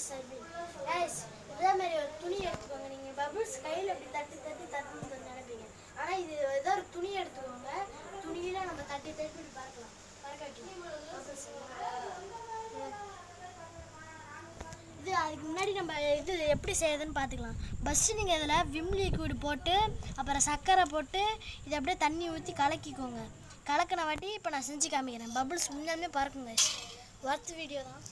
Bubbles guys இதே மாதிரி ஒரு துணி எடுத்துக்கோங்க. நீங்கள் பபுள்ஸ் கையில் அப்படி தட்டி தட்டி தட்டி கொஞ்சம் நினைப்பீங்க ஆனால் இது ஏதோ ஒரு துணி எடுத்துக்கோங்க. துணியில் நம்ம தட்டி தட்டி பார்க்கலாம் இது அதுக்கு முன்னாடி நம்ம இது எப்படி செய்யறதுன்னு பார்த்துக்கலாம். ஃபஸ்ட்டு நீங்கள் இதில் விம் லிக்விட் போட்டு அப்புறம் சர்க்கரை போட்டு இதை அப்படியே தண்ணி ஊற்றி கலக்கிக்கோங்க. கலக்கின வாட்டி இப்போ நான் செஞ்சு காமிக்கிறேன். பபுள்ஸ் முன்னாலுமே பறக்குங்க. ஒர்த் வீடியோ தான்.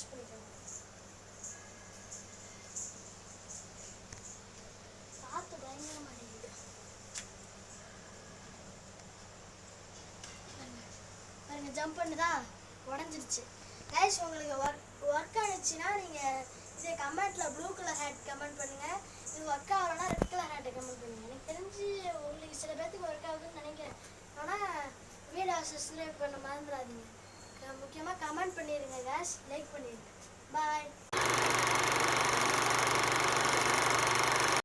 ஊதா பண்ணிக்கோங்க காற்று பயங்கரமாக அடிக்குது பாருங்க. ஜம்ப் பண்ணுதா? உடஞ்சிருச்சு. கைஸ் உங்களுக்கு ஒர்க் ஒர்க் ஆனிச்சுன்னா நீங்கள் இதே கமெண்ட்டில் ப்ளூ கலர் ஹேட் கமெண்ட் பண்ணுங்கள் இது ஒர்க் ஆகலைன்னா ரெட் கலர் ஹேட்டை கமெண்ட் பண்ணுங்கள் எனக்கு தெரிஞ்சு உங்களுக்கு சில பேர்த்துக்கு ஒர்க் ஆகுதுன்னு நினைக்கிறேன். ஆனால் வீடியோ சப்ஸ்கிரைப் பண்ண மறந்துடாதீங்க. முக்கியமாக கமெண்ட் பண்ணிடுங்க கேஷ் லைக் பண்ணிடுங்க பாய்